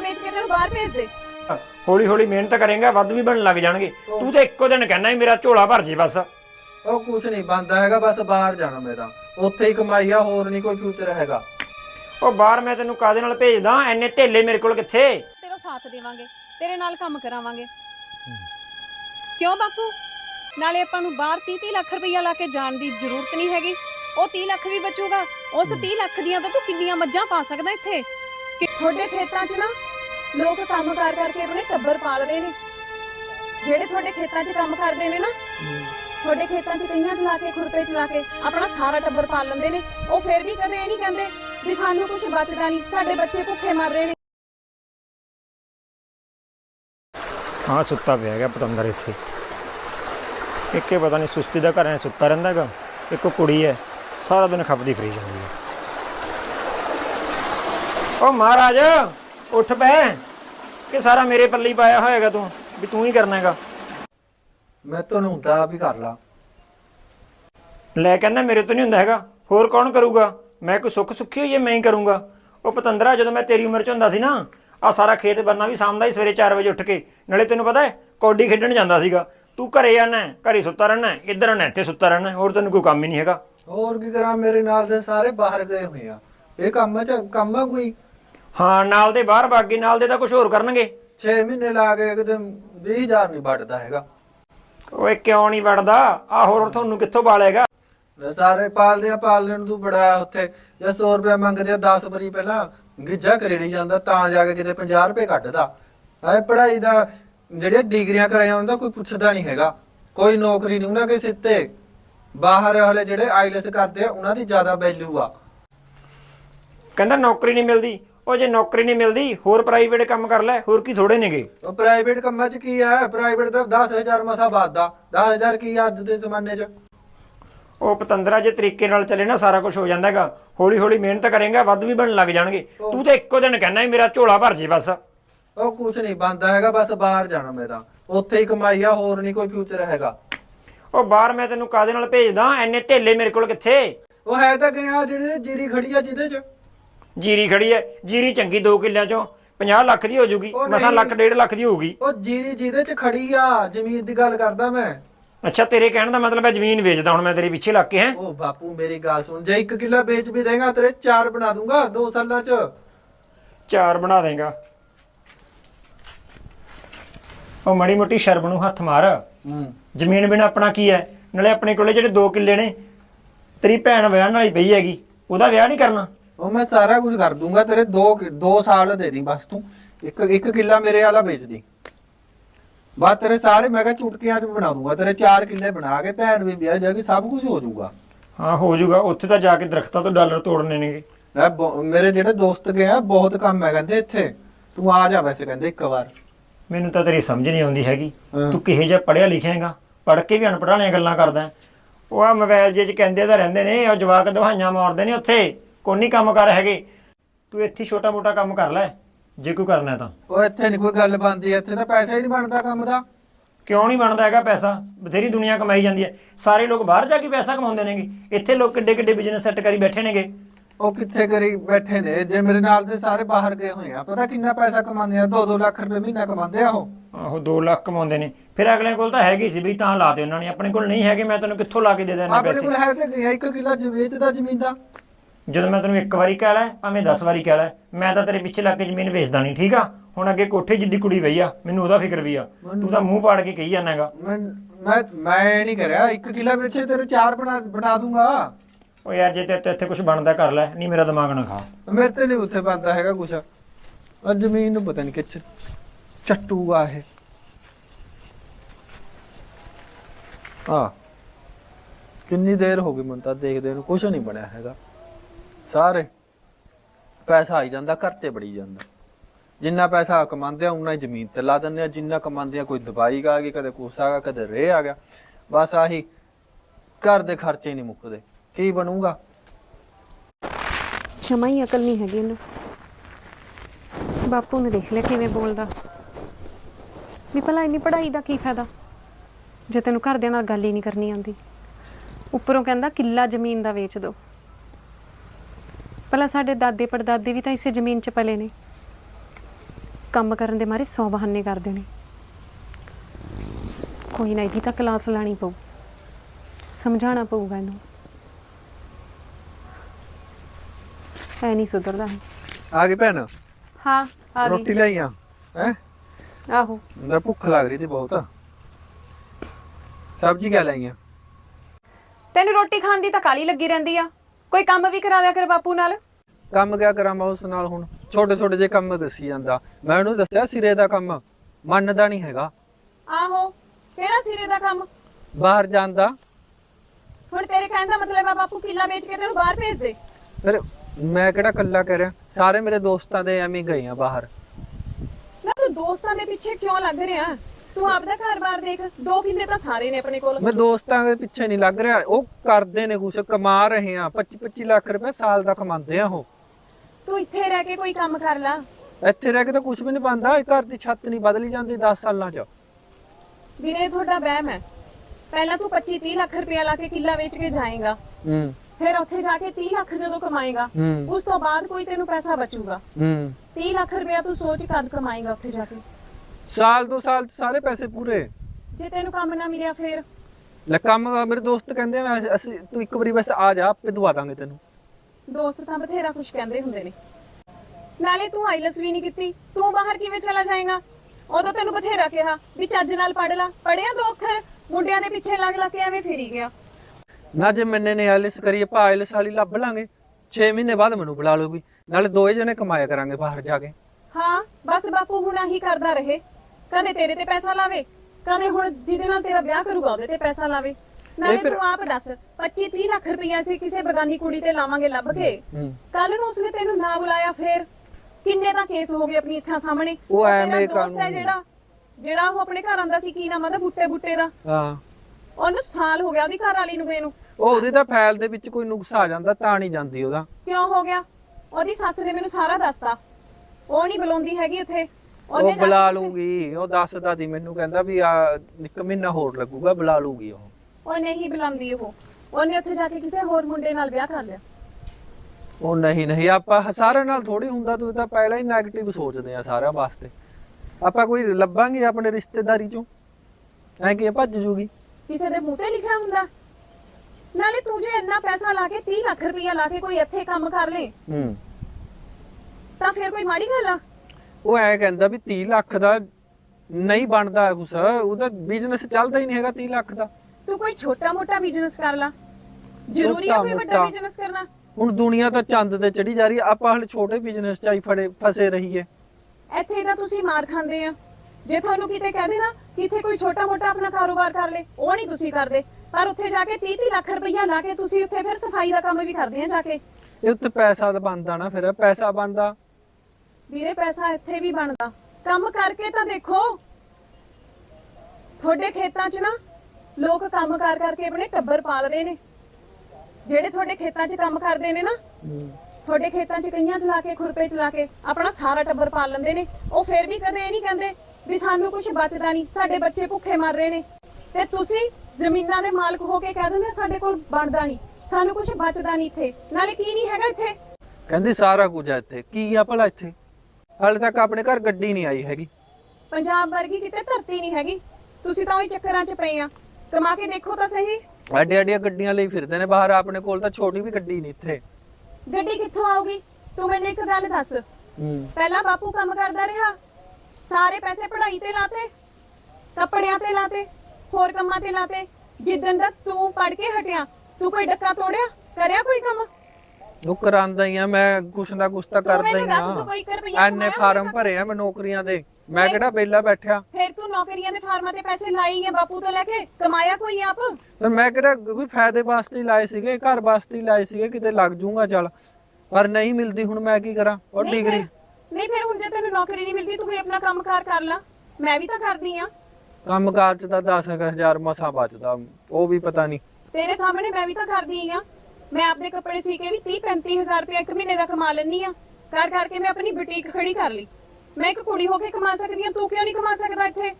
ਕਿੱਲਾ ਵੇਚ ਕੇ ਤੈਨੂੰ ਬਾਹਰ ਭੇਜ ਦੇ। ਹੌਲੀ ਹੌਲੀ ਮਿਹਨਤ ਕਰੇਗਾ ਵੱਧ ਵੀ ਬਣਨ ਲੱਗ ਜਾਣਗੇ। ਤੂੰ ਤਾਂ ਇੱਕੋ ਦਿਨ ਕਹਿਣਾ ਹੀ ਮੇਰਾ ਝੋਲਾ ਭਰ ਜੇ ਬਸ। ਉਹ ਕੁਝ ਨਹੀਂ ਬੰਦਾ ਹੈਗਾ ਬਸ ਬਾਹਰ ਜਾਣਾ ਮੇਰਾ। ਉੱਥੇ ਹੀ ਕਮਾਈ ਆ ਹੋਰ ਨਹੀਂ ਕੋਈ ਫਿਊਚਰ ਹੈਗਾ। ਉਹ ਬਾਹਰ ਮੈਂ ਤੈਨੂੰ ਕਾਦੇ ਨਾਲ ਭੇਜਦਾ? ਐਨੇ ਧੇਲੇ ਮੇਰੇ ਕੋਲ ਕਿੱਥੇ? ਤੇਰਾ ਸਾਥ ਦੇਵਾਂਗੇ ਤੇਰੇ ਨਾਲ ਕੰਮ ਕਰਾਵਾਂਗੇ। ਕਿਉਂ ਬਾਪੂ? ਨਾਲੇ ਆਪਾਂ ਨੂੰ ਬਾਹਰ 30 30 ਲੱਖ ਰੁਪਈਆ ਲਾ ਕੇ ਜਾਣ ਦੀ ਜ਼ਰੂਰਤ ਨਹੀਂ ਹੈਗੀ। ਉਹ 30 ਲੱਖ ਵੀ ਬਚੂਗਾ। ਉਸ 30 ਲੱਖ ਦੀਆਂ ਤਾਂ ਤੂੰ ਕਿੰਨੀਆਂ ਮੱਝਾਂ ਪਾ ਸਕਦਾ ਇੱਥੇ? ਕਿ ਤੁਹਾਡੇ ਖੇਤਾਂ 'ਚ ਨਾ ਲੋਕ ਕੰਮ ਕਰ ਕਰਕੇ ਆਪਣੇ ਟੱਬਰ ਪਾਲ ਨੇ। ਜਿਹੜੇ ਤੁਹਾਡੇ ਖੇਤਾਂ 'ਚ ਕੰਮ ਕਰਦੇ ਨੇ ਨਾ, ਤੁਹਾਡੇ ਖੇਤਾਂ 'ਚ ਕਈਆਂ ਚਲਾ ਕੇ, ਖੁਰਪੇ ਚਲਾ ਕੇ ਆਪਣਾ ਸਾਰਾ ਟੱਬਰ ਪਾਲ ਲੈਂਦੇ ਨੇ। ਉਹ ਫਿਰ ਵੀ ਕਦੇ ਇਹ ਨਹੀਂ ਕਹਿੰਦੇ ਵੀ ਸਾਨੂੰ ਕੁਝ ਬਚਦਾ ਨਹੀਂ, ਸਾਡੇ ਬੱਚੇ ਭੁੱਖੇ ਮਰ ਰਹੇ ਨੇ। ਹਾਂ ਸੁੱਤਾ ਪਿਆ ਗਿਆ ਪਤੰਦਰ ਇੱਥੇ। ਇੱਕੇ ਪਤਾ ਨਹੀਂ ਸੁਸਤੀ ਦਾ ਘਰ ਐ ਸੁੱਤਾ ਰਹਿੰਦਾ ਹੈਗਾ। ਇੱਕ ਕੁੜੀ ਹੈ, ਸਾਰਾ ਦਿਨ ਖਪਦੀ ਫਰੀ ਜਾਂਦੀ ਹੈ। ਓ ਮਹਾਰਾਜ! ਉੱਠ ਪੈ ਕਿ ਸਾਰਾ ਮੇਰੇ ਪੱਲੇ ਹੀ ਪਾਇਆ ਹੋਏਗਾ ਤੂੰ ਵੀ ਤੂੰ ਹੀ ਕਰਨਾ ਹੈਗਾ। ਮੈਂ ਤੁਹਾਨੂੰ ਹੁੰਦਾ ਵੀ ਕਰ ਲਾ। ਲੈ ਕਹਿੰਦਾ ਮੇਰੇ ਤੋਂ ਨਹੀਂ ਹੁੰਦਾ ਹੈਗਾ ਹੋਰ ਕੌਣ ਕਰੂਗਾ? ਮੈਂ ਕੋਈ ਸੁੱਖ ਸੁੱਖੀ ਹੋਈ ਹੈ ਮੈਂ ਹੀ ਕਰੂੰਗਾ। ਉਹ ਪਤੰਦਰਾ ਜਦੋਂ ਮੈਂ ਤੇਰੀ ਉਮਰ 'ਚ ਹੁੰਦਾ ਸੀ ਨਾ ਆ ਸਾਰਾ ਖੇਤ ਬੰਨਾ ਵੀ ਸਾਂਭਦਾ ਹੀ ਸਵੇਰੇ 4 ਵਜੇ ਉੱਠ ਕੇ ਨਾਲੇ ਤੈਨੂੰ ਪਤਾ ਹੈ ਕੌਡੀ ਖੇਡਣ ਜਾਂਦਾ ਸੀਗਾ। ਤੂੰ ਘਰੇ ਆਣਾ ਘਰੇ ਸੁੱਤਾ ਰਹਿਣਾ ਇੱਧਰ ਆਣਾ ਇੱਥੇ ਸੁੱਤਾ ਰਹਿਣਾ ਹੋਰ ਤੈਨੂੰ ਕੋਈ ਕੰਮ ਹੀ ਨਹੀਂ ਹੈਗਾ। ਹੋਰ ਕੀ ਕਰਾਂ ਮੇਰੇ ਨਾਲ ਦੇ ਸਾਰੇ ਬਾਹਰ ਗਏ ਹੋਏ ਆ। ਇਹ ਕੰਮ ਚ ਕੰਮ ਆ ਕੋਈ? ਹਾਂ ਨਾਲ ਦੇ ਬਾਹਰ ਬਾਗੀ ਨਾਲ ਦੇ ਤਾਂ ਕੁਝ ਹੋਰ ਕਰਨਗੇ। 6 ਮਹੀਨੇ ਲਾ ਕੇ ਕਿਤੇ 20000 ਨਹੀਂ ਵੱਟਦਾ ਹੈਗਾ। ਓਏ ਕਿਉਂ ਨਹੀਂ ਵੜਦਾ ਆ ਹੋਰ ਤੁਹਾਨੂੰ ਕਿੱਥੋਂ ਬਾਲੇਗਾ ਲੈ ਸਾਰੇ ਪਾਲਦੇ ਆ ਪਾਲਣ ਨੂੰ ਤੂੰ ਬੜਾ ਉੱਥੇ। ਜੇ 100 ਰੁਪਏ ਮੰਗਦੇ ਆ 10 ਵਾਰੀ ਪਹਿਲਾਂ ਗਿੱਜਾ ਕਰੇ ਨਹੀਂ ਜਾਂਦਾ ਤਾਂ ਜਾ ਕੇ ਕਿਤੇ 50 ਰੁਪਏ ਕੱਢਦਾ। ਐ ਪੜ੍ਹਾਈ ਦਾ ਜਿਹੜੀਆਂ ਡਿਗਰੀਆਂ ਕਰਾਈਆਂ ਹੁੰਦਾ ਕੋਈ ਪੁੱਛਦਾ ਨਹੀਂ ਹੈਗਾ। ਕੋਈ ਨੌਕਰੀ ਨਹੀਂ ਉਹਨਾਂ ਕੇ ਸਿੱਤੇ ਬਾਹਰ ਵਾਲੇ ਜਿਹੜੇ ਆਈਲੈਸ ਕਰਦੇ ਆ ਉਹਨਾਂ ਦੀ ਜ਼ਿਆਦਾ ਵੈਲਿਊ ਆ। ਕਹਿੰਦਾ ਨੌਕਰੀ ਨਹੀਂ ਮਿਲਦੀ। ਉਹ ਜੇ ਨੌਕਰੀ ਨਹੀਂ ਮਿਲਦੀ ਹੋਰ ਪ੍ਰਾਈਵੇਟ ਕੰਮ ਕਰ ਲੈ ਹੋਰ ਕੀ ਥੋੜੇ ਨੇਗੇ? ਉਹ ਪ੍ਰਾਈਵੇਟ ਕੰਮਾਂ 'ਚ ਕੀ ਆ ਪ੍ਰਾਈਵੇਟ ਤਾਂ 10000 ਮਸਾ ਵੱਧਦਾ 10000 ਕੀ ਆ ਅੱਜ ਦੇ ਜ਼ਮਾਨੇ 'ਚ? ਉਹ ਪਤੰਦਰਾ ਜੇ ਤਰੀਕੇ ਨਾਲ ਚੱਲੇ ਨਾ ਸਾਰਾ ਕੁਝ ਹੋ ਜਾਂਦਾ ਹੈਗਾ। ਹੌਲੀ ਹੌਲੀ ਮਿਹਨਤ ਕਰੇਗਾ ਵੱਧ ਵੀ ਬਣਨ ਲੱਗ ਜਾਣਗੇ। ਤੂੰ ਤਾਂ ਇੱਕੋ ਦਿਨ ਕਹਿਣਾ ਹੀ ਮੇਰਾ ਝੋਲਾ ਭਰ ਜੇ ਬਸ। ਉਹ ਕੁਝ ਨਹੀਂ ਬੰਦਾ ਹੈਗਾ ਬਸ ਬਾਹਰ ਜਾਣਾ ਮੇਰਾ ਉੱਥੇ ਹੀ ਕਮਾਈ ਆ ਹੋਰ ਨਹੀਂ ਕੋਈ ਫਿਊਚਰ ਹੈਗਾ। ਉਹ ਬਾਹਰ ਮੈਂ ਤੈਨੂੰ ਕਾਦੇ ਨਾਲ ਭੇਜਦਾ? ਐਨੇ ਧੇਲੇ ਮੇਰੇ ਕੋਲ ਕਿੱਥੇ? ਉਹ ਹੈ ਤਾਂ ਗਿਆ ਜਿਹੜੇ ਜੀਰੀ ਖੜੀ ਆ ਜਿਹਦੇ 'ਚ? ਜੀਰੀ ਖੜੀ ਐ ਜੀਰੀ ਚੰਗੀ 2 ਕਿੱਲਿਆਂ ਚੋਂ 50 ਲੱਖ ਦੀ ਹੋ ਜੂਗੀ ਉਹ ਮਸਾਂ ਨਹੀਂ। ਲੱਖ ਡੇਢ ਲੱਖ ਦੀ ਹੋਊਗੀ। ਉਹ ਜੀਰੀ ਜਿਹਦੇ 'ਚ ਖੜੀ ਆ ਜ਼ਮੀਨ ਦੀ ਗੱਲ ਕਰਦਾ ਮੈਂ। ਅੱਛਾ ਤੇਰੇ ਕਹਿਣ ਦਾ ਮਤਲਬ ਹੈ ਜ਼ਮੀਨ ਵੇਚਦਾ ਹੁਣ ਮੈਂ ਤੇਰੇ ਪਿੱਛੇ ਲੱਗ ਕੇ ਹੈ। ਉਹ ਬਾਪੂ ਮੇਰੀ ਗੱਲ ਸੁਣ ਜੇ ਇੱਕ ਕਿੱਲਾ ਵੇਚ ਵੀ ਦੇਗਾ ਤੇਰੇ ਚਾਰ ਬਣਾ ਦੂੰਗਾ 2 ਸਾਲਾਂ 'ਚ। ਚਾਰ ਬਣਾ ਦੇਗਾ। ਉਹ ਮੜੀ ਮੋਟੀ ਸ਼ਰਮ ਨੂੰ ਹੱਥ ਮਾਰ। ਹੂੰ। ਜ਼ਮੀਨ ਬਿਨਾ ਆਪਣਾ ਕੀ ਹੈ ਨਾਲੇ ਆਪਣੇ ਕੋਲੇ ਜਿਹੜੇ 2 ਕਿੱਲੇ ਨੇ ਤੇਰੀ ਭੈਣ ਵਿਆਹਣ ਵਾਲੀ ਪਈ ਹੈਗੀ ਉਹਦਾ ਵਿਆਹ ਨਹੀਂ ਕਰਨਾ। ਉਹ ਮੈਂ ਸਾਰਾ ਕੁਝ ਕਰ ਦੂੰਗਾ ਤੇਰੇ 2 2 ਸਾਲ ਦੇ ਦੀ ਬਸ ਤੂੰ। ਇੱਕ ਇੱਕ ਕਿੱਲਾ ਮੇਰੇ ਵਾਲਾ ਵੇਚ ਦੀ ਬਾਅਦ ਤੇਰੇ ਸਾਰੇ ਮੈਂ ਕਿਹਾ ਚੁਟਕੀਆਂ 'ਚ ਬਣਾ ਦੂੰਗਾ ਤੇਰੇ 4 ਕਿੱਲੇ ਬਣਾ ਕੇ ਭੈਣ ਵੀ ਵਿਆਹ ਜਾਗੀ ਸਭ ਕੁਝ ਹੋ ਜਾਊਗਾ। ਹਾਂ ਹੋ ਜਾਊਗਾ। ਉੱਥੇ ਤਾਂ ਜਾ ਕੇ ਦਰਖਤਾਂ ਤੋਂ ਡਾਲਰ ਤੋੜਨੇ ਨੇਗੇ। ਮੈਂ ਬਹੁ- ਮੇਰੇ ਜਿਹੜੇ ਦੋਸਤ ਗਏ ਆ ਬਹੁਤ ਕੰਮ ਹੈ ਕਹਿੰਦੇ ਇੱਥੇ ਤੂੰ ਆ ਜਾ ਵੈਸੇ ਕਹਿੰਦੇ ਇੱਕ ਵਾਰ। ਮੈਨੂੰ ਤਾਂ ਤੇਰੀ ਸਮਝ ਨਹੀਂ ਆਉਂਦੀ ਹੈਗੀ। ਹਾਂ। ਤੂੰ ਕਿਹੇ ਜਿਹਾ ਪੜਿਆ ਲਿਖਿਆਗਾ ਪੜ ਕੇ ਵੀ ਅਨਪੜ੍ਹਾਂ ਵਾਲੀਆਂ ਗੱਲਾਂ ਕਰਦਾ ਹੈ। ਉਹ ਆ ਮੋਬਾਈਲ ਜੇ ਚ ਕਹਿੰਦੇ ਤਾਂ ਰਹਿੰਦੇ ਨੇ ਉਹ ਜਵਾਕ ਦਵਾਈਆਂ ਮਾਰਦੇ ਨੇ ਉੱਥੇ। ਕੋਈ ਨਹੀਂ ਕੰਮ ਕਰ ਹੈਗੇ। ਤੂੰ ਇੱਥੇ ਛੋਟਾ ਮੋਟਾ ਕੰਮ ਕਰ ਲੈ ਜੇ ਕੋਈ ਕਰਨਾ ਹੈ ਤਾਂ। ਉਹ ਇੱਥੇ ਨਹੀਂ ਕੋਈ ਗੱਲ ਬਣਦੀ ਇੱਥੇ ਤਾਂ ਪੈਸਾ ਹੀ ਨਹੀਂ ਬਣਦਾ ਕੰਮ ਦਾ। ਕਿਉਂ ਨਹੀਂ ਬਣਦਾ ਹੈਗਾ ਪੈਸਾ? ਬਥੇਰੀ ਦੁਨੀਆ ਕਮਾਈ ਜਾਂਦੀ ਹੈ। ਸਾਰੇ ਲੋਕ ਬਾਹਰ ਜਾ ਕੇ ਪੈਸਾ ਕਮਾਉਂਦੇ ਨੇਗੇ। ਇੱਥੇ ਲੋਕ ਕਿੱਡੇ ਕਿੱਡੇ ਬਿਜ਼ਨਸ ਸੈੱਟ ਕਰੀ ਬੈਠੇ ਨੇਗੇ। ਉਹ ਕਿੱਥੇ ਕਰੀ ਬੈਠੇ ਨੇ? ਜੇ ਮੇਰੇ ਨਾਲ ਦੇ ਸਾਰੇ ਬਾਹਰ ਗਏ ਹੋਏ ਆ ਪਤਾ ਕਿੰਨਾ ਪੈਸਾ ਕਮਾਉਂਦੇ ਆ? 2-2 ਲੱਖ ਰੁਪਏ ਮਹੀਨਾ ਕਮਾਉਂਦੇ ਆ ਉਹ। ਆਹੋ 2 ਲੱਖ ਕਮਾਉਂਦੇ ਨੇ। ਫਿਰ ਅਗਲੇ ਕੋਲ ਤਾਂ ਹੈਗੀ ਸੀ ਵੀ ਤਾਂ ਲਾਤੇ ਉਹਨਾਂ ਨੇ। ਆਪਣੇ ਕੋਲ ਨਹੀਂ ਹੈਗੇ ਮੈਂ ਤੈਨੂੰ ਕਿੱਥੋਂ ਲਾ ਕੇ ਦੇ ਦੇਣੇ ਆਪਣੇ ਪੈਸੇ? ਕੋਲ ਹੈ ਤੇ ਗਿਆ ਇੱਕ ਕਿੱਲਾ ਜ- ਵੇਚਦਾ ਜ਼ਮੀਨ ਦਾ। ਜਦੋਂ ਮੈਂ ਤੈਨੂੰ ਇੱਕ ਵਾਰੀ ਕਹਿ ਲਿਆ ਭਾਵੇਂ 10 ਵਾਰੀ ਕਹਿ ਲਿਆ ਮੈਂ ਤਾਂ ਤੇਰੇ ਪਿੱਛੇ ਲੱਗ ਕੇ ਜ਼ਮੀਨ ਵੇਚਦਾ ਨਹੀਂ ਠੀਕ ਆ? ਹੁਣ ਅੱਗੇ ਕੋਠੇ ਜਿੱਡੀ ਕੁੜੀ ਪਈ ਆ ਮੈਨੂੰ ਉਹਦਾ ਫਿਕਰ ਵੀ ਆ। ਤੂੰ ਤਾਂ ਮੂੰਹ ਪਾੜ ਕੇ ਕਹੀ ਜਾਣਾਗਾ ਮੈਂ ਮੈਂ ਮੈਂ ਨਹੀਂ ਕਰਿਆ ਇੱਕ ਕਿੱਲਾ ਵੇਚੇ ਤੇਰੇ ਚਾਰ ਬਣਾ ਬਣਾ ਦੂੰਗਾ। ਓ ਯਾਰ ਜੇ ਤੇ ਇੱਥੇ ਕੁਝ ਬਣਦਾ ਕਰ ਲੈ ਨਹੀਂ ਮੇਰਾ ਦਿਮਾਗ ਨਾ ਖਾ। ਮੇਰੇ ਤੇ ਨਹੀਂ ਉੱਥੇ ਬੰਦਾ ਹੈਗਾ ਕੁਛ। ਆ ਜ਼ਮੀਨ ਨੂੰ ਪਤਾ ਨਹੀਂ ਕਿੱਚ ਚੱਟੂਗਾ ਇਹ। ਆ ਕਿੰਨੀ ਦੇਰ ਹੋ ਗਈ ਮੈਨੂੰ ਤਾਂ ਦੇਖਦੇ ਨੂੰ ਕੁਛ ਨਹੀਂ ਬਣਿਆ ਹੈਗਾ। ਸਾਰੇ। ਪੈਸਾ ਆਈ ਜਾਂਦਾ, ਘਰ ਤੇ ਬੜੀ ਜਾਂਦਾ। ਜਿੰਨਾ ਪੈਸਾ ਕਮਾਉਂਦੇ ਆ, ਉਨਾ ਹੀ ਜ਼ਮੀਨ ਤੇ ਲਾ ਦਿੰਦੇ ਆ। ਜਿੰਨਾ ਕਮਾਉਂਦੇ ਆ, ਕੋਈ ਦਵਾਈ ਆ ਗਈ, ਕਦੇ ਕੁਛ ਆ ਗਿਆ, ਕਦੇ ਰੇ ਆ ਗਿਆ। ਬਸ ਆਹੀ, ਘਰ ਦੇ ਖਰਚੇ ਨਹੀਂ ਮੁੱਕਦੇ। ਕੀ ਬਣੂਗਾ? ਜਮਾ ਹੀ ਅਕਲ ਨਹੀਂ ਹੈਗੀ ਇਹਨੂੰ। ਬਾਪੂ ਨੇ ਦੇਖ ਲਿਆ ਕਿਵੇਂ ਬੋਲਦਾ। ਵੀ ਭਲਾ ਇੰਨੀ ਪੜ੍ਹਾਈ ਦਾ ਕੀ ਫਾਇਦਾ? ਜੇ ਤੈਨੂੰ ਘਰਦਿਆਂ ਨਾਲ ਗੱਲ ਹੀ ਨਹੀਂ ਕਰਨੀ ਆਉਂਦੀ। ਉੱਪਰੋਂ ਕਹਿੰਦਾ, ਕਿੱਲਾ ਜ਼ਮੀਨ ਦਾ ਵੇਚ ਦੋ। ਭਲਾ ਸਾਡੇ ਦਾਦੇ ਪੜਦਾਦੇ ਵੀ ਤਾਂ ਇਸੇ ਜ਼ਮੀਨ 'ਚ ਪਲੇ ਨੇ। ਕੰਮ ਕਰਨ ਦੇ ਮਾਰੇ 100 ਬਹਾਨੇ ਕਰਦੇ ਨੇ। ਕੋਈ ਨਾ ਇਹਦੀ ਤਾਂ ਕਲਾਸ ਲਾਣੀ ਪਊ। ਸਮਝਾਉਣਾ ਪਊਗਾ ਇਹਨੂੰ। ਐ ਨਹੀਂ ਸੁਧਰਦਾ ਇਹ। ਆ ਗਈ ਭੈਣ? ਹਾਂ ਆ ਰੋਟੀ ਗਈ ਲਈ ਆ? ਹੈ? ਆਹੋ। ਮੇਰਾ ਭੁੱਖ ਲੱਗ ਰਹੀ ਸੀ ਬਹੁਤ। ਸਬਜ਼ੀ ਕਿਆ ਲਾਈਆਂ? ਤੈਨੂੰ ਰੋਟੀ ਖਾਣ ਦੀ ਤਾਂ ਕਾਲੀ ਲੱਗੀ ਰਹਿੰਦੀ ਆ। ਕੋਈ ਕੰਮ ਵੀ ਕਰਾ ਦਿਆ ਕਰ ਬਾਪੂ ਨਾਲ? ਕੰਮ ਕਿਆ ਕਰਾਂ ਮੈਂ ਉਸ ਨਾਲ ਹੁਣ? ਛੋਟੇ ਛੋਟੇ ਜੇ ਕੰਮ ਦੱਸੀ ਜਾਂਦਾ। ਮੈਂ ਉਹਨੂੰ ਦੱਸਿਆ ਸਿਰੇ ਦਾ ਕੰਮ। ਮੰਨਦਾ ਨਹੀਂ ਹੈਗਾ। ਆਹੋ ਕਿਹੜਾ ਸਿਰੇ ਦਾ ਕੰਮ? ਬਾਹਰ ਜਾਂਦਾ ਹੁਣ ਤੇਰੇ ਕਹਿਣ ਦਾ ਮਤਲਬ ਆ ਬਾਪੂ ਕਿੱਲਾ ਵੇਚ ਕੇ ਤੈਨੂੰ ਬਾਹਰ ਭੇਜ ਦੇ। ਫਿਰ ਮੈਂ ਕਿਹੜਾ ਕੱਲਾ ਕਹਿ ਰਿਹਾ? ਸਾਰੇ ਮੇਰੇ ਦੋਸਤਾਂ ਦੇ ਐਵੇਂ ਗਏ ਆ ਬਾਹਰ। ਨਾ ਤੂੰ ਦੋਸਤਾਂ ਦੇ ਪਿੱਛੇ ਕਿਉਂ ਲੱਗ ਰਿਹਾ? ਤੂੰ ਆਪਦਾ ਘਰ-ਬਾਰ ਦੇਖ ਦੋ ਕਿੱਲੇ ਤਾਂ ਸਾਰੇ ਨੇ ਆਪਣੇ ਕੋਲ। ਮੈਂ ਦੋਸਤਾਂ ਦੇ ਪਿੱਛੇ ਨਹੀਂ ਲੱਗ ਰਿਹਾ। ਉਹ ਕਰਦੇ ਨੇ ਕੁਛ ਕਮਾ ਰਹੇ ਆ। 25 25 ਲੱਖ ਰੁਪਏ ਸਾਲ ਦਾ ਕਮਾਉਂਦੇ ਆ ਉਹ। ਤੂੰ ਇੱਥੇ ਰਹਿ ਕੇ ਕੋਈ ਕੰਮ ਕਰ ਲੈ। ਇੱਥੇ ਰਹਿ ਕੇ ਤਾਂ ਕੁਝ ਵੀ ਨਹੀਂ ਬਣਦਾ। ਇਹ ਘਰ ਦੀ ਛੱਤ ਨਹੀਂ ਬਦਲੀ ਜਾਂਦੀ 10 ਸਾਲਾਂ 'ਚ। ਵੀਰੇ ਤੁਹਾਡਾ ਵਹਿਮ ਹੈ। ਪਹਿਲਾਂ ਤੂੰ 25-30 ਲੱਖ ਰੁਪਇਆ ਲਾ ਕੇ ਕਿੱਲਾ ਵੇਚ ਕੇ ਜਾਏਗਾ। ਹੂੰ। ਫਿਰ ਉੱਥੇ ਜਾ ਕੇ 30 ਲੱਖ ਜਦੋਂ ਕਮਾਏਗਾ ਹੂੰ। ਉਸ ਤੋਂ ਬਾਅਦ ਕੋਈ ਤੈਨੂੰ ਪੈਸਾ ਬਚੂਗਾ। ਹੂੰ। 30 ਲੱਖ ਰੁਪਇਆ ਤੂੰ ਸੋਚ ਕਦ ਕਮਾਏਗਾ ਉੱਥੇ ਜਾ ਕੇ? ਸਾਲ ਦੋ ਸਾਲ 'ਚ ਸਾਰੇ ਪੈਸੇ ਪੂਰੇ। ਜੇ ਤੈਨੂੰ ਕੰਮ ਨਾ ਮਿਲਿਆ ਫਿਰ? ਲੈ ਕੰਮ ਮੇਰੇ ਦੋਸਤ ਕਹਿੰਦੇ ਆ, ਮੈਂ- ਅਸੀਂ ਤੂੰ ਇੱਕ ਵਾਰੀ ਬਸ ਆ ਜਾ ਆਪੇ ਦਵਾ ਦਾਂਗੇ ਤੈਨੂੰ। ਦੋਸਤ ਤਾਂ ਬਥੇਰਾ ਕੁਝ ਕਹਿੰਦੇ ਹੁੰਦੇ ਨੇ। ਨਾਲੇ ਤੂੰ ਆਈਲਸ ਵੀ ਨਹੀਂ ਕੀਤੀ ਤੂੰ ਬਾਹਰ ਕਿਵੇਂ ਚਲਾ ਜਾਏਗਾ? ਉਦੋਂ ਤੈਨੂੰ ਬਥੇਰਾ ਕਿਹਾ ਵੀ ਚੱਜ ਨਾਲ ਪੜ ਲੈ। ਪੜਿਆ ਦੋ ਅੱਖਰ ਮੁੰਡਿਆਂ ਦੇ ਪਿੱਛੇ ਲੱਗ ਲੱਗ ਕੇ ਐਵੇਂ ਫਿਰੀ ਗਿਆ। ਨਾ ਜੇ ਮੈਨੇ ਨੇ ਆਇਲਸ ਕਰੀਏ ਪਾ ਆਇਲਸ ਵਾਲੀ ਲੱਭ ਲਾਂਗੇ। 6 ਮਹੀਨੇ ਬਾਅਦ ਮੈਨੂੰ ਬੁਲਾ ਲੂਗੀ ਨਾਲੇ ਦੋਏ ਜਣੇ ਕਮਾਇਆ ਕਰਾਂਗੇ ਬਾਹਰ ਜਾ ਕੇ। ਹਾਂ ਬਸ ਬਾਪੂ ਹੁਣ ਆਹੀ ਕਰਦਾ ਰਹੇ। ਕਦੇ ਤੇਰੇ ਤੇ ਪੈਸਾ ਲਾਵੇ ਕਦੇ ਹੁਣ ਜਿਹਦੇ ਨਾਲ ਤੇਰਾ ਵਿਆਹ ਕਰੂਗਾ ਉਹਦੇ ਤੇ ਪੈਸਾ ਲਾਵੇ। ਨਾਲੇ ਤੂੰ ਆਪ ਦੱਸ 25 30 ਲੱਖ ਰੁਪਈਆ ਸੀ ਕਿਸੇ ਬਗਾਨੀ ਕੁੜੀ ਤੇ ਲਾਵਾਂਗੇ ਲੱਭ ਕੇ? ਕੱਲ ਨੂੰ ਉਸਨੇ ਤੈਨੂੰ ਨਾ ਬੁਲਾਇਆ ਫੇਰ? ਕਿੰਨੇ ਤਾਂ ਕੇਸ ਹੋ ਗਏ ਆਪਣੀ ਅੱਖਾਂ ਸਾਹਮਣੇ? ਉਹ ਐਵੇਂ ਦੋਸਤ ਹੈ ਕਾਨੂੰਨ- ਜਿਹੜਾ ਜਿਹੜਾ ਉਹ ਆਪਣੇ ਘਰ ਆਂਦਾ ਸੀ ਕੀ ਨਾਮ ਆਦਾ ਬੁੱਟੇ ਬੁੱਟੇ ਦਾ। ਹਾਂ। ਉਹਨੂੰ ਸਾਲ ਹੋ ਗਿਆ ਉਹਦੀ ਘਰ ਵਾਲੀ ਨੂੰ ਗਏ ਨੂੰ। ਉਹ ਉਹਦੇ ਤਾਂ ਫਾਈਲ ਦੇ ਵਿੱਚ ਕੋਈ ਨੁਕਸ ਆ ਜਾਂਦਾ ਤਾਂ ਨਹੀਂ ਜਾਂਦੀ ਉਹਦਾ। ਕਿਉਂ ਹੋ ਗਿਆ? ਉਹਦੀ ਸੱਸ ਨੇ ਮੈਨੂੰ ਸਾਰਾ ਦੱਸਤਾ। ਉਹ ਨਹੀਂ ਬੁਲਾਉਂਦੀ ਹੈਗੀ ਉੱਥੇ। ਉਹ ਬੁਲਾ ਲੂਗੀ ਉਹ ਦੱਸਦਾ ਦੀ ਮੈਨੂੰ ਕਹਿੰਦਾ ਵੀ ਆ ਇੱਕ ਮਹੀਨਾ ਹੋਰ ਲੱਗੂਗਾ ਬੁਲਾ ਲੂਗੀ ਉਹ। ਉਹ ਨਹੀਂ ਬੁਲਾਉਂਦੀ ਉਹ। ਉਹਨੇ ਉੱਥੇ ਜਾ ਕੇ ਕਿਸੇ ਹੋਰ ਮੁੰਡੇ ਨਾਲ ਵਿਆਹ ਕਰ ਲਿਆ। ਉਹ ਨਹੀਂ ਨਹੀਂ ਆਪਾਂ ਸਾਰਿਆਂ ਨਾਲ ਥੋੜੀ ਹੁੰਦਾ ਤੂੰ ਤਾਂ ਪਹਿਲਾਂ ਹੀ 네ਗੇਟਿਵ ਸੋਚਦੇ ਆ ਸਾਰਿਆਂ ਵਾਸਤੇ। ਆਪਾਂ ਕੋਈ ਲੱਭਾਂਗੇ ਆਪਣੇ ਰਿਸ਼ਤੇਦਾਰੀ ਚੋਂ? ਐ ਕਿ ਭੱਜ ਜੂਗੀ? ਕਿਸੇ ਦੇ ਮੂੰਹ ਤੇ ਲਿਖਿਆ ਹੁੰਦਾ? ਨਾਲੇ ਤੂੰ ਜੇ ਇੰਨਾ ਪੈਸਾ ਲਾ ਕੇ 30 ਲੱਖ ਰੁਪਇਆ ਲਾ ਕੇ ਕੋਈ ਇੱਥੇ ਕੰਮ ਕਰ ਲੇ ਹੂੰ। ਤਾਂ ਫਿਰ ਕੋਈ ਮਾੜੀ ਗੱਲ ਆ? ਉਹ ਐ ਕਹਿੰਦਾ ਵੀ 30 ਲੱਖ ਦਾ ਨਹੀਂ ਬਣਦਾ ਕੁਛ ਉਹਦਾ ਬਿਜ਼ਨਸ ਚੱਲਦਾ ਹੀ ਨਹੀਂ ਹੈਗਾ 30 ਲੱਖ ਦਾ। ਤੂੰ ਕੋਈ ਛੋਟਾ ਮੋਟਾ ਬਿਜ਼ਨਸ ਕਰ ਲਾ। ਜ਼ਰੂਰੀ ਆ ਕੋਈ ਵੱਡਾ। ਬਿਜ਼ਨਸ ਕਰਨਾ? ਹੁਣ ਦੁਨੀਆ ਤਾਂ ਚੰਦ ਤੇ ਚੜੀ ਜਾ ਰਹੀ ਆ, ਆਪਾਂ ਹਲੇ ਛੋਟੇ ਬਿਜ਼ਨਸ ਚ ਆਈ ਫੜੇ ਫਸੇ ਰਹੀਏ। ਇੱਥੇ ਤਾਂ ਤੁਸੀਂ ਮਾਰ ਖਾਂਦੇ ਆ। ਜੇ ਤੁਹਾਨੂੰ ਕਿਤੇ ਕਹਦੇ ਨਾ ਕਿ ਇੱਥੇ ਕੋਈ ਛੋਟਾ ਮੋਟਾ ਆਪਣਾ ਕਾਰੋਬਾਰ ਕਰ ਲੇ ਉਹ ਨਹੀਂ ਤੁਸੀਂ ਕਰਦੇ। ਪਰ ਉੱਥੇ ਜਾ ਕੇ 30 30 ਲੱਖ ਰੁਪਈਆ ਲਾ ਕੇ ਤੁਸੀਂ ਉੱਥੇ ਫਿਰ ਸਫ਼ਾਈ ਦਾ ਕੰਮ ਵੀ ਕਰਦੇ ਆ ਜਾ ਕੇ। ਇਹ ਉੱਤੇ ਪੈਸਾ ਤਾਂ ਬਣਦਾ ਨਾ ਫਿਰ ਪੈਸਾ ਬਣਦਾ। ਵੀਰੇ ਪੈਸਾ ਇੱਥੇ ਵੀ ਬਣਦਾ। ਕੰਮ ਕਰਕੇ ਤਾਂ ਦੇਖੋ। ਤੁਹਾਡੇ ਖੇਤਾਂ 'ਚ ਨਾ ਲੋਕ ਕੰਮ ਕਰ ਕਰਕੇ ਆਪਣੇ ਟੱਬਰ ਪਾਲ ਰਹੇ ਨੇ। ਜਿਹੜੇ ਤੁਹਾਡੇ ਖੇਤਾਂ 'ਚ ਕੰਮ ਕਰਦੇ ਨੇ ਨਾ ਤੁਹਾਡੇ ਖੇਤਾਂ 'ਚ ਕਈਆਂ ਚਲਾ ਕੇ ਖੁਰਪੇ ਚਲਾ ਕੇ ਆਪਣਾ ਸਾਰਾ ਟੱਬਰ ਪਾਲ ਲੈਂਦੇ ਨੇ। ਉਹ ਫਿਰ ਵੀ ਕਦੇ ਇਹ ਨਹੀਂ ਕਹਿੰਦੇ ਵੀ ਸਾਨੂੰ ਕੁਝ ਬਚਦਾ ਨਹੀਂ ਸਾਡੇ ਬੱਚੇ ਭੁੱਖੇ ਮਰ ਰਹੇ ਨੇ। ਤੇ ਤੁਸੀਂ ਜ਼ਮੀਨਾਂ ਦੇ ਮਾਲਕ ਹੋ ਕੇ ਕਹਿ ਦਿੰਦੇ ਸਾਡੇ ਕੋਲ ਬਣਦਾ ਨਹੀਂ। ਸਾਨੂੰ ਕੁਝ ਬਚਦਾ ਨਹੀਂ ਇੱਥੇ। ਨਾਲੇ ਕੀ ਨਹੀਂ ਹੈਗਾ ਇੱਥੇ? ਕਹਿੰਦੀ ਸਾਰਾ ਕੁਝ ਆ ਇੱਥੇ। ਕੀ ਆ ਭਲਾ ਇੱਥੇ? ਹਾਲੇ ਤੱਕ ਆਪਣੇ ਘਰ ਗੱਡੀ ਨਹੀਂ ਆਈ ਹੈਗੀ। ਪੰਜਾਬ ਵਰਗੀ ਕਿਤੇ ਧਰਤੀ ਨਹੀਂ ਹੈਗੀ। ਤੁਸੀਂ ਤਾਂ ਉਹੀ ਚੱਕਰਾਂ 'ਚ ਪਏ ਆ। ਕਮਾ ਕੇ ਦੇਖੋ ਤਾਂ ਸਹੀ। ਐਡੇ ਐਡੀਆਂ ਗੱਡੀਆਂ ਲਈ ਫਿਰਦੇ ਨੇ ਬਾਹਰ ਆਪਣੇ ਕੋਲ ਤਾਂ ਛੋਟੀ ਵੀ ਗੱਡੀ ਨਹੀਂ ਇੱਥੇ। ਗੱਡੀ ਕਿੱਥੋਂ ਆਊਗੀ? ਤੂੰ ਮੈਨੂੰ ਇੱਕ ਗੱਲ ਦੱਸ। ਪਹਿਲਾਂ ਬਾਪੂ ਕੰਮ ਕਰਦਾ ਰਿਹਾ। ਸਾਰੇ ਪੈਸੇ ਪੜ੍ਹਾਈ ਤੇ ਲਾਤੇ ਕੱਪੜਿਆਂ ਤੇ ਲਾਤੇ ਹੋਰ ਕੰਮਾਂ ਤੇ ਲਾਤੇ। ਜਿੱਦਣ ਦਾ ਤੂੰ ਪੜ ਕੇ ਹਟਿਆ ਤੂੰ ਕੋਈ ਡੱਕਾ ਤੋੜਿਆ? ਕਰਿਆ ਕੋਈ ਕੰਮ? ਉਹ ਕਰਾਂਦਾ ਹੀ ਆ ਮੈਂ ਕੁਛ ਨਾ ਕੁਛ ਤਾਂ ਤੂੰ ਕਰਦਾ ਮੈਨੂੰ ਹੀ ਦੱਸ ਤੂੰ ਕੋਈ ਇੱਕ ਆ ਰੁਪਈਆ ਐਨੇ ਕਮਾਇਆ ਫਾਰਮ ਭਰੇ ਆ ਮੈਂ ਨੌਕਰੀਆਂ ਦੇ। ਮੈਂ ਕਿਹੜਾ ਵਿਹਲਾ ਬੈਠਿਆ? ਫਿਰ ਤੂੰ ਨੌਕਰੀਆਂ ਦੇ ਫਾਰਮਾਂ ਤੇ ਪੈਸੇ ਲਾਈ ਆ ਬਾਪੂ ਤੋਂ ਲੈ ਕੇ? ਕਮਾਇਆ ਕੋਈ ਆਪ? ਪਰ ਮੈਂ ਕਿਹੜਾ ਕੋਈ ਫਾਇਦੇ ਵਾਸਤੇ ਹੀ ਲਾਏ ਸੀਗੇ ਘਰ ਵਾਸਤੇ ਹੀ ਲਾਏ ਸੀਗੇ ਕਿਤੇ ਲੱਗ ਜੂਗਾ ਚੱਲ। ਪਰ ਨਹੀਂ ਮਿਲਦੀ ਹੁਣ ਮੈਂ ਕੀ ਕਰਾਂ ਉਹ ਨਹੀਂ ਡਿਗਰੀ। ਫਿਰ- ਨਹੀਂ ਫਿਰ ਹੁਣ ਜੇ ਤੈਨੂੰ ਨੌਕਰੀ ਨਹੀਂ ਮਿਲਦੀ ਤੂੰ ਕੋਈ ਆਪਣਾ ਕੰਮਕਾਰ ਕਰ ਲੈ। ਮੈਂ ਵੀ ਤਾਂ ਕਰਦੀ ਆ। ਕੰਮਕਾਰ ਚ ਤਾਂ 10000 ਮਸਾਂ ਬਚਦਾ ਉਹ ਵੀ ਪਤਾ ਨਹੀਂ। ਤੇਰੇ ਸਾਹਮਣੇ ਮੈਂ ਵੀ ਤਾਂ ਕਰਦੀ ਆ। ਮੈਂ ਆਪਦੇ ਕੱਪੜੇ ਸੀ ਕੇ ਵੀ 30 35000 ਰੁਪਏ ਇੱਕ ਮਹੀਨੇ ਦਾ ਕਮਾ ਲੈਣੀ ਆ ਕਰ ਕਰਕੇ ਮੈਂ ਆਪਣੀ ਬੁਟੀਕ ਖੜੀ ਕਰ ਲਈ। ਮੈਂ ਇੱਕ ਕੁੜੀ ਹੋ ਕੇ ਕਮਾ ਸਕਦੀ ਆ ਤੂੰ ਕਿਉਂ ਨਹੀਂ ਕਮਾ ਸਕਦਾ ਇੱਥੇ?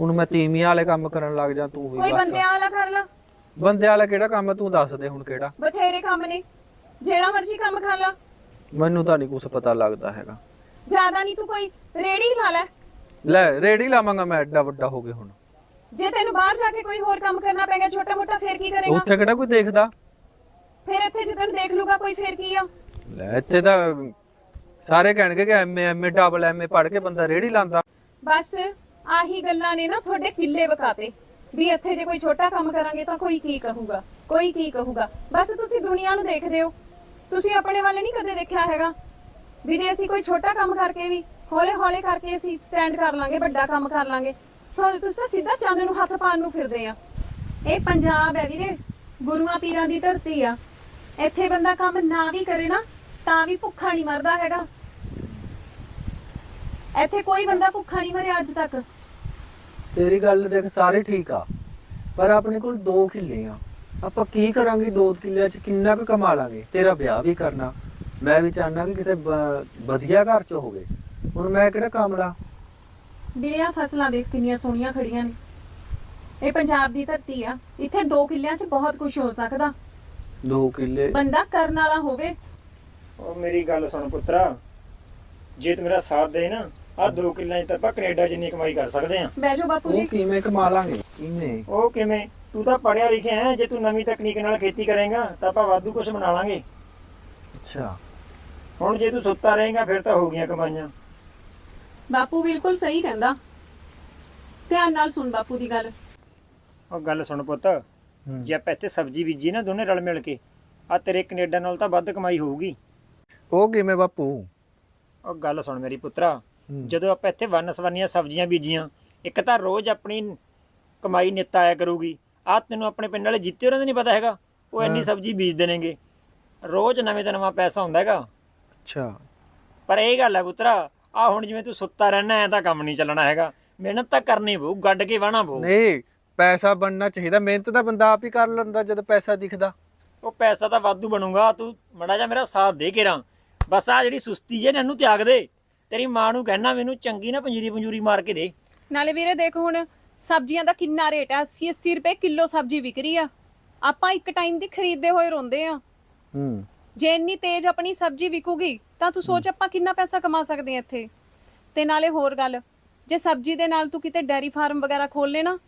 ਹੁਣ ਮੈਂ ਤੀਵੀਂ ਵਾਲੇ ਕੰਮ ਕਰਨ ਲੱਗ ਜਾ ਤੂੰ ਵੀ ਕੋਈ ਬਸ। ਬੰਦਿਆਂ ਵਾਲਾ ਕਰ ਲਾ। ਬੰਦੇ ਵਾਲਾ ਕਿਹੜਾ ਕੰਮ ਹੈ ਤੂੰ ਦੱਸ ਦੇ ਹੁਣ ਕਿਹੜਾ। ਬਥੇਰੇ ਕੰਮ ਨੇ। ਜਿਹੜਾ ਮਰਜ਼ੀ ਕੰਮ ਕਰ ਲਾ। ਮੈਨੂੰ ਤਾਂ ਨਹੀਂ ਕੁਝ ਪਤਾ ਲੱਗਦਾ ਹੈਗਾ। ਜ਼ਿਆਦਾ ਨਹੀਂ ਤੂੰ ਕੋਈ ਰੇੜੀ ਲਾ ਲੈ। ਲੈ ਰੇੜੀ ਲਾਵਾਂਗਾ ਮੈਂ ਐਡਾ ਵੱਡਾ ਹੋ ਗਿਆ ਹੁਣ। ਜੇ ਤੈਨੂੰ ਬਾਹਰ ਜਾ ਕੇ ਕੋਈ ਹੋਰ ਕੰਮ ਕਰਨਾ ਪੈਗਾ ਛੋਟਾ ਮੋਟਾ ਫੇਰ ਕੀ ਕਰੇਗਾ? ਉੱਥੇ ਕਿਹੜਾ ਕੋਈ ਦੇਖਦਾ? ਫੇਰ ਇੱਥੇ ਜੇ ਤੈਨੂੰ ਦੇਖ ਲੂਗਾ ਕੋਈ ਫੇਰ ਕੀ ਆ? ਲੈ ਇੱਥੇ ਤਾਂ ਸਾਰੇ ਕਹਿਣਗੇ ਕਿ ਐਮਏ ਐਮਏ ਡਬਲ ਐਮਏ ਪੜ੍ਹ ਕੇ ਬੰਦਾ ਰੇੜੀ ਲਾਂਦਾ ਬਸ ਆਹੀ ਗੱਲਾਂ ਨੇ ਨਾ ਤੁਹਾਡੇ ਕਿੱਲੇ ਵਕਾਤੇ ਵੀ ਇੱਥੇ ਜੇ ਕੋਈ ਛੋਟਾ ਕੰਮ ਕਰਾਂਗੇ ਤਾਂ ਕੋਈ ਕੀ ਕਹੂਗਾ? ਕੋਈ ਕੀ ਕਹੂਗਾ? ਬਸ ਤੁਸੀਂ ਦੁਨੀਆ ਨੂੰ ਦੇਖਦੇ ਹੋ। ਤੁਸੀਂ ਆਪਣੇ ਵੱਲ ਨਹੀਂ ਕਦੇ ਦੇਖਿਆ ਹੈਗਾ। ਵੀ ਜੇ ਅਸੀਂ ਕੋਈ ਛੋਟਾ ਕੰਮ ਕਰਕੇ ਵੀ ਹੌਲੇ ਹੌਲੇ ਕਰਕੇ ਅਸੀਂ ਸਟੈਂਡ ਕਰ ਲਾਂਗੇ ਵੱਡਾ ਕੰਮ ਕਰ ਲਾਂਗੇ ਤੁਹਾਨੂੰ ਤੁਸੀਂ ਤਾਂ ਸਿੱਧਾ ਚੰਦ ਨੂੰ ਹੱਥ ਪਾਉਣ ਨੂੰ ਫਿਰਦੇ ਆ। ਇਹ ਪੰਜਾਬ ਹੈ ਵੀਰੇ। ਗੁਰੂਆਂ ਪੀਰਾਂ ਦੀ ਧਰਤੀ ਆ। ਇੱਥੇ ਬੰਦਾ ਕੰਮ ਨਾ ਵੀ ਕਰੇ ਨਾ ਤਾਂ ਵੀ ਭੁੱਖਾ ਨਹੀਂ ਮਰਦਾ ਹੈਗਾ। ਇੱਥੇ ਕੋਈ ਬੰਦਾ ਭੁੱਖਾ ਨਹੀਂ ਮਰਿਆ ਅੱਜ ਤੱਕ। ਤੇਰੀ ਗੱਲ ਦੇਖ ਸਾਰੇ ਠੀਕ ਆ ਪਰ ਆਪਣੇ ਕੋਲ ਦੋ ਕਿੱਲੇ ਆ। ਆਪਾਂ ਕੀ ਕਰਾਂਗੇ ਦੋ ਕਿੱਲਿਆਂ 'ਚ? ਕਿੰਨਾ ਕੁ ਕਮਾ ਲਾਂਗੇ? ਤੇਰਾ ਵਿਆਹ ਵੀ ਕਰਨਾ। ਮੈਂ ਵੀ ਚਾਹਨਾ ਕਿ ਕਿਤੇ ਵਧੀਆ ਘਰ 'ਚ ਹੋਵੇ। ਹੁਣ ਮੈਂ ਕਿਹੜਾ ਕਾਮਲਾ ਵੀਰੇ ਆਹ ਫਸਲਾਂ ਦੇਖ ਕਿੰਨੀਆਂ ਸੋਹਣੀਆਂ ਖੜੀਆਂ ਨੇ। ਇਹ ਪੰਜਾਬ ਦੀ ਧਰਤੀ ਆ। ਇੱਥੇ 2 ਕਿੱਲਿਆਂ 'ਚ ਬਹੁਤ ਕੁਝ ਹੋ ਸਕਦਾ। ਦੋ ਕਿੱਲੇ। ਬੰਦਾ ਕਰਨ ਵਾਲਾ ਹੋਵੇ। ਉਹ ਮੇਰੀ ਗੱਲ ਸੁਣ ਪੁੱਤਰਾ। ਜੇ ਤੂੰ ਮੇਰਾ ਸਾਥ ਦੇ ਨਾ ਆ ਦੋ ਕਿੱਲਿਆਂ 'ਚ ਤਾਂ ਆਪਾਂ ਕੈਨੇਡਾ ਜਿੰਨੀ ਕਮਾਈ ਕਰ ਸਕਦੇ ਆ ਬਹਿ ਜਾਓ ਬਾਪੂ ਉਹ ਜੀ ਕਿਵੇਂ ਕਮਾ ਲਾਂਗੇ? ਕਿਵੇਂ? ਉਹ ਕਿਵੇਂ? ਤੂੰ ਤਾਂ ਪੜਿਆ ਲਿਖਿਆ ਹੈ ਜੇ ਤੂੰ ਨਵੀਂ ਤਕਨੀਕ ਨਾਲ ਖੇਤੀ ਕਰੇਗਾ ਤਾਂ ਆਪਾਂ ਵਾਧੂ ਕੁਝ ਬਣਾ ਲਾਂਗੇ। ਅੱਛਾ। ਹੁਣ ਜੇ ਤੂੰ ਸੁੱਤਾ ਰਹੇਗਾ ਫਿਰ ਤਾਂ ਹੋ ਗਈਆਂ ਕਮਾਈਆਂ। ਬਾਪੂ ਬਿਲਕੁਲ ਸਹੀ ਕਹਿੰਦਾ। ਧਿਆਨ ਨਾਲ ਸੁਣ ਬਾਪੂ ਦੀ ਗੱਲ। ਉਹ ਗੱਲ ਸੁਣ ਪੁੱਤ। ਜੇ ਆਪਾਂ ਇੱਥੇ ਸਬਜ਼ੀ ਬੀਜੀ ਨਾ ਦੋਨੇ ਰਲ ਮਿਲ ਕੇ ਆ ਤੇਰੇ ਕੈਨੇਡਾ ਨਾਲ ਤਾਂ ਵੱਧ ਕਮਾਈ ਹੋਊਗੀ। ਉਹ ਕਿਵੇਂ ਬਾਪੂ? ਉਹ ਗੱਲ ਸੁਣ ਮੇਰੀ ਪੁੱਤਰਾ। ਜਦੋਂ ਆਪਾਂ ਇੱਥੇ ਵੰਨ ਸਵੰਨੀਆਂ ਸਬਜ਼ੀਆਂ ਬੀਜੀਆਂ ਇੱਕ ਤਾਂ ਰੋਜ਼ ਆਪਣੀ ਕਮਾਈ ਨਿੱਤ ਆਇਆ ਕਰੂਗੀ। ਆ ਤੈਨੂੰ ਆਪਣੇ ਪਿੰਡ ਵਾਲੇ ਜਿੱਤੇ ਉਹਨਾਂ ਦਾ ਨਹੀਂ ਪਤਾ ਹੈਗਾ ਉਹ ਇੰਨੀ ਸਬਜ਼ੀ ਬੀਜਦੇ ਨੇਗੇ ਰੋਜ਼ ਨਵੇਂ ਤੋਂ ਨਵਾਂ ਪੈਸਾ ਹੁੰਦਾ ਹੈਗਾ। ਅੱਛਾ। ਪਰ ਇਹ ਗੱਲ ਹੈ ਪੁੱਤਰਾ ਆ ਹੁਣ ਜਿਵੇਂ ਤੂੰ ਸੁੱਤਾ ਰਹਿਣਾ ਐ ਤਾਂ ਕੰਮ ਨਹੀਂ ਚੱਲਣਾ ਹੈਗਾ। ਮਿਹਨਤ ਤਾਂ ਕਰਨੀ ਪਊ ਗੱਡ ਕੇ ਵਾਹਣਾ ਪਊ। ਨਹੀਂ ਪੈਸਾ ਬਣਨਾ ਚਾਹੀਦਾ ਮਿਹਨਤ ਤਾਂ ਬੰਦਾ ਆਪ ਹੀ ਕਰ ਲੈਂਦਾ ਜਦ ਪੈਸਾ ਦਿਖਦਾ। ਉਹ ਪੈਸਾ ਤਾਂ ਵਾਧੂ ਬਣੂਗਾ ਤੂੰ ਮੜਾ ਜਾ ਮੇਰਾ ਸਾਥ ਦੇ ਕੇ ਰਾਂ ਬਸ ਆ ਜਿਹੜੀ ਸੁਸਤੀ ਜੇ ਨਾ ਇਹਨੂੰ ਤਿਆਗ ਦੇ। ਤੇਰੀ ਮਾਂ ਨੂੰ ਕਹਿਣਾ ਮੈਨੂੰ ਚੰਗੀ ਨਾ ਪੰਜੀਰੀ ਪੰਜੂਰੀ ਮਾਰ ਕੇ ਦੇ। ਨਾਲੇ ਵੀਰੇ ਦੇਖ ਹੁਣ ਸਬਜ਼ੀਆਂ ਦਾ ਕਿੰਨਾ ਰੇਟ ਆ 80 80 ਰੁਪਏ ਕਿਲੋ ਸਬਜ਼ੀ ਵਿਕ ਰਹੀ ਆ। ਆਪਾਂ ਇੱਕ ਟਾਈਮ ਦੀ ਖਰੀਦਦੇ ਹੋਏ ਰੋਂਦੇ ਆ। ਹੂੰ। ਜੇ ਇੰਨੀ ਤੇਜ਼ ਆਪਣੀ ਸਬਜ਼ੀ ਵਿਕੂਗੀ ਤਾਂ ਤੂੰ ਸੋਚ ਆਪਾਂ ਕਿੰਨਾ ਪੈਸਾ ਕਮਾ ਸਕਦੇ ਆ ਇੱਥੇ। ਤੇ ਨਾਲੇ ਹੋਰ ਗੱਲ ਜੇ ਸਬਜ਼ੀ ਦੇ ਨਾਲ ਤੂੰ ਕਿਤੇ ਡੈਰੀ ਫਾਰਮ ਵਗੈਰਾ ਖੋਲ ਲੈ ਨਾ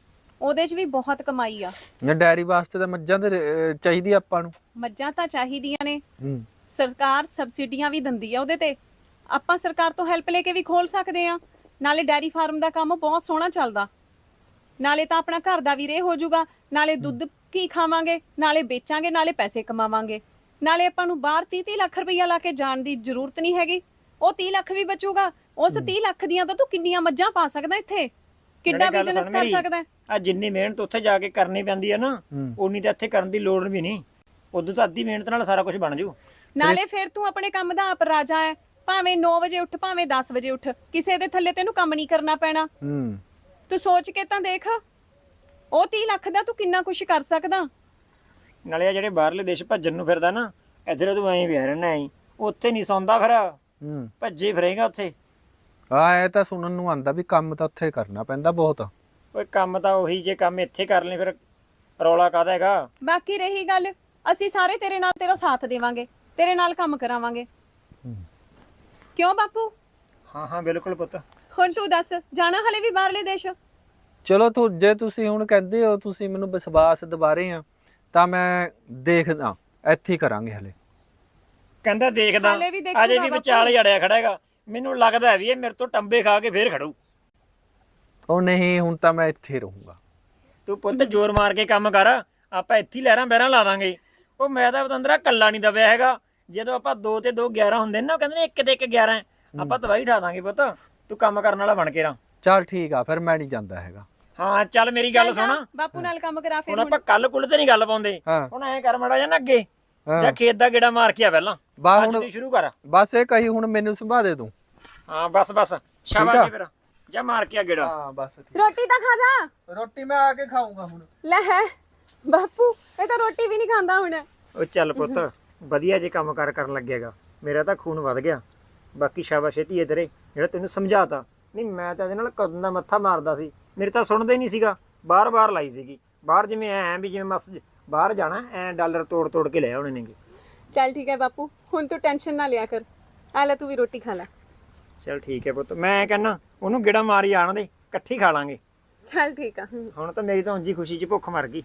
ਉਹਦੇ 'ਚ ਵੀ ਬਹੁਤ ਕਮਾਈ ਆ। ਨਾ ਡੈਰੀ ਵਾਸਤੇ ਤਾਂ ਮੱਝਾਂ ਤੇ ਰੇ- ਚਾਹੀਦੀ ਆ ਆਪਾਂ ਨੂੰ। ਮੱਝਾਂ ਤਾਂ ਚਾਹੀਦੀਆਂ ਨੇ। ਹੂੰ। ਸਰਕਾਰ ਸਬਸਿਡੀਆਂ ਵੀ ਦਿੰਦੀ ਆ ਉਹਦੇ ਤੇ। ਆਪਾਂ ਸਰਕਾਰ ਤੋਂ ਹੈਲਪ ਲੈ ਕੇ ਵੀ ਖੋਲ ਸਕਦੇ ਆ। ਨਾਲੇ ਡੈਰੀ ਫਾਰਮ ਦਾ ਕੰਮ ਬਹੁਤ ਸੋਹਣਾ ਚੱਲਦਾ। ਨਾਲੇ ਤਾਂ ਆਪਣਾ ਘਰ ਦਾ ਵੀ ਰੇ ਹੋ ਜਾਊਗਾ। ਨਾਲੇ ਦੁੱਧ ਕੀ ਖਾਵਾਂਗੇ? ਨਾਲੇ ਵੇਚਾਂਗੇ ਨਾਲੇ ਪੈਸੇ ਕਮਾਵਾਂਗੇ। ਨਾਲੇ ਆਪਾਂ ਨੂੰ ਬਾਹਰ 30 30 ਲੱਖ ਰੁਪਈਆ ਲਾ ਕੇ ਜਾਣ ਦੀ ਜ਼ਰੂਰਤ ਨਹੀਂ ਹੈਗੀ। ਉਹ 30 ਲੱਖ ਵੀ ਬਚੂਗਾ। ਉਸ 30 ਲੱਖ ਦੀਆਂ ਤਾਂ ਤੂੰ ਕਿੰਨੀਆਂ ਮੱਝਾਂ ਪਾ ਸਕਦਾ ਇੱਥੇ? ਕਿੱਡਾ ਨਾਲੇ ਗੱਲ ਬਿਜ਼ਨਸ ਸੁਣ ਕਰ ਮੇਰੀ, ਸਕਦਾ? ਹੈ? ਆ ਜਿੰਨੀ ਮਿਹਨਤ ਉੱਥੇ ਜਾ ਕੇ ਕਰਨੀ ਪੈਂਦੀ ਹੈ ਨਾ। ਉਨੀ ਤਾਂ ਇੱਥੇ ਕਰਨ ਦੀ ਲੋੜ ਵੀ ਨਹੀਂ। ਉਦੋਂ ਤਾਂ ਅੱਧੀ ਮਿਹਨਤ ਨਾਲ ਸਾਰਾ ਕੁਝ ਬਣ ਜੂ। ਨਾਲੇ ਫਿਰ ਤੂੰ ਆਪਣੇ ਕੰਮ ਦਾ ਆਪ ਰਾਜਾ ਹੈ ਭਾਵੇਂ 9 ਵਜੇ ਉੱਠ ਭਾਵੇਂ 10 ਵਜੇ ਉੱਠ ਕਿਸੇ ਦੇ ਥੱਲੇ ਤੈਨੂੰ ਕੰਮ ਨਹੀਂ ਕਰਨਾ ਪੈਣਾ। ਹੂੰ। ਤੂੰ ਸੋਚ ਕੇ ਤਾਂ ਦੇਖ ਉਹ 30 ਲੱਖ ਦਾ ਤੂੰ ਕਿੰਨਾ ਕੁਝ ਕਰ ਸਕਦਾ? ਨਾਲੇ ਆ ਜਿਹੜੇ ਬਾਹਰਲੇ ਦੇਸ਼ ਭੱਜਣ ਨੂੰ ਫਿਰਦਾ ਨਾ ਇੱਧਰ ਤੂੰ ਐਂ ਵੀ ਰਹਿਣਾ ਐਂ। ਉੱਥੇ ਨਹੀਂ ਸੌਂਦਾ ਫਿਰ। ਹੂੰ। ਭੱਜੇ ਫਿਰੇਗਾ ਉੱਥੇ। ਆ ਇਹ ਤਾਂ ਸੁਣਨ ਨੂੰ ਆਂਦਾ ਵੀ ਕੰਮ ਤਾਂ ਉੱਥੇ ਕਰਨਾ ਪੈਂਦਾ ਬਹੁਤ। ਓਏ ਕੰਮ ਤਾਂ ਉਹੀ ਜੇ ਕੰਮ ਇੱਥੇ ਕਰ ਲੈ ਫਿਰ ਰੌਲਾ ਕਾਹਦਾ ਹੈਗਾ? ਬਾਕੀ ਰਹੀ ਗੱਲ ਅਸੀਂ ਸਾਰੇ ਤੇਰੇ ਨਾਲ ਤੇਰਾ ਸਾਥ ਦੇਵਾਂਗੇ ਤੇਰੇ ਨਾਲ ਕੰਮ ਕਰਾਵਾਂਗੇ। ਕਿਉਂ ਬਾਪੂ? ਹਾਂ ਹਾਂ ਬਿਲਕੁਲ ਪੁੱਤ। ਹੁਣ ਤੂੰ ਦੱਸ ਜਾਣਾ ਹਲੇ ਵੀ ਬਾਹਰਲੇ ਦੇਸ਼? ਚਲੋ ਤੂੰ ਜੇ ਤੁਸੀਂ ਹੁਣ ਕਹਿੰਦੇ ਹੋ ਤੁਸੀਂ ਮੈਨੂੰ ਵਿਸ਼ਵਾਸ ਦਿਵਾਰੇ ਆ ਤਾਂ ਮੈਂ ਦੇਖਦਾ ਇੱਥੇ ਹੀ ਕਰਾਂਗੇ ਹਲੇ। ਕਹਿੰਦਾ ਦੇਖਦਾ ਹਾਲੇ ਵੀ ਦੇਖੂਗਾ ਅਜੇ ਵੀ ਵਿਚਾਲੇ ਅੜਿਆ ਖੜਾ ਹੈਗਾ। ਮੈਨੂੰ ਲੱਗਦਾ ਹੈ ਵੀ ਇਹ ਮੇਰੇ ਤੋਂ ਟੰਬੇ ਖਾ ਕੇ ਫੇਰ ਖੜੂ। ਉਹ ਨਹੀਂ ਹੁਣ ਤਾਂ ਮੈਂ ਇੱਥੇ ਰਹੂੰਗਾ। ਤੂੰ ਪੁੱਤ ਜ਼ੋਰ ਮਾਰ ਕੇ ਕੰਮ ਕਰ ਆਪਾਂ ਇੱਥੇ ਹੀ ਲਹਿਰਾਂ ਬਹਿਰਾਂ ਲਾ ਦਾਂਗੇ। ਉਹ ਮੈਂ ਤਾਂ ਬਤੰਦਰਾ ਕੱਲਾ ਨਹੀਂ ਦਬਿਆ ਹੈਗਾ। ਜਦੋਂ ਆਪਾਂ 2 ਤੇ 2 11 ਹੁੰਦੇ ਨੇ ਨਾ ਉਹ ਕਹਿੰਦੇ ਨੇ 1 ਤੇ 1 11 ਆਪਾਂ ਦਵਾਈ ਢਾ ਦਾਂਗੇ ਪੁੱਤ। ਤੂੰ ਕੰਮ ਕਰਨ ਵਾਲਾ ਬਣ ਕੇ ਰਾਂ ਚੱਲ ਠੀਕ ਆ ਫਿਰ ਮੈਂ ਨਹੀਂ ਜਾਂਦਾ ਹੈਗਾ। ਹਾਂ ਚੱਲ ਮੇਰੀ ਗੱਲ ਸੁਣ। ਬਾਪੂ ਨਾਲ ਕੰਮ ਕਰਾ ਫਿਰ ਹੁਣ ਆਪਾਂ ਕੱਲ ਕੁੱਲ ਤੇ ਨਹੀਂ ਗੱਲ ਪਾਉਂਦੇ। ਹਾਂ। ਹੁਣ ਐਂ ਕਰ ਮੜਾ ਜਾ ਨਾ ਅੱਗੇ। ਹਾਂ। ਜਾਂ ਖੇਤ ਦਾ ਗੇੜਾ ਮਾਰ ਕੇ ਆ ਪਹਿਲਾਂ। ਬਾ ਅੱਜ ਹੁਣ ਤੂੰ ਸ਼ੁਰੂ ਕਰ। ਬਸ ਇਹ ਕਹੀ ਹੁਣ ਮੈਨੂੰ ਸੰਭਾ ਦੇ ਤੂੰ। ਹਾਂ ਬਸ ਬਸ। ਸ਼ਾਬਾਸ਼ ਫਿਰ। ਜਾ ਮਾਰ ਕੇ ਆ ਗੇੜਾ। ਹਾਂ ਬਸ ਰੋਟੀ ਤਾਂ ਖਾ ਜਾ। ਰੋਟੀ ਮੈਂ ਆ ਕੇ ਖਾਊਂਗਾ ਹੁਣ। ਲੈ ਹੈ। ਬਾਪੂ ਇਹ ਤਾਂ ਰੋਟੀ ਵੀ ਨਹੀਂ ਖਾਂਦਾ ਹੁਣ। ਉਹ ਚੱਲ ਪੁੱਤ ਵਧੀਆ ਜੇ ਕੰਮ ਕਾਰ ਕਰਨ ਲੱਗੇਗਾ ਮੇਰਾ ਤਾਂ ਖੂਨ ਵੱਧ ਗਿਆ। ਬਾਕੀ ਸ਼ਾਬਾਸ਼ ਧੀਏ ਤੇਰੇ ਜਿਹੜਾ ਤੈਨੂੰ ਸਮਝਾਤਾ। ਨਹੀਂ ਮੈਂ ਤਾਂ ਇਹਦੇ ਨਾਲ ਕਦੋਂ ਦਾ ਮੱਥਾ ਮਾਰਦਾ ਸੀ। ਮੇਰੇ ਤਾਂ ਸੁਣਦਾ ਹੀ ਨਹੀਂ ਸੀਗਾ। ਬਾਰ-ਬਾਰ ਲਾਈ ਸੀਗੀ। ਬਾਹਰ ਜਿਵੇਂ ਐ ਵੀ ਜਿਵੇਂ ਮਸ ਬਾਹਰ ਜਾਣਾ ਐ ਡਾਲਰ ਤੋੜ ਤੋੜ ਕੇ ਲੈ ਆਉਣੇ ਨੇਗੇ। ਚੱਲ ਠੀਕ ਹੈ ਬਾਪੂ ਹੁਣ ਤੂੰ ਟੈਨਸ਼ਨ ਨਾ ਲਿਆ ਕਰ। ਆ ਲੈ ਤੂੰ ਵੀ ਰੋਟੀ ਖਾ ਲੈ। ਚਲ ਠੀਕ ਹੈ ਪੁੱਤ ਮੈਂ ਕਹਿੰਨਾ ਉਹਨੂੰ ਗੇੜਾ ਮਾਰੀ ਆਣ ਦੇ ਇਕੱਠੀ ਖਾ ਲਾਂਗੇ। ਚੱਲ ਠੀਕ ਆ। ਹੁਣ ਤਾਂ ਮੇਰੀ ਤਾਂ ਉਂਝ ਹੀ ਖੁਸ਼ੀ 'ਚ ਭੁੱਖ ਮਰ ਗਈ।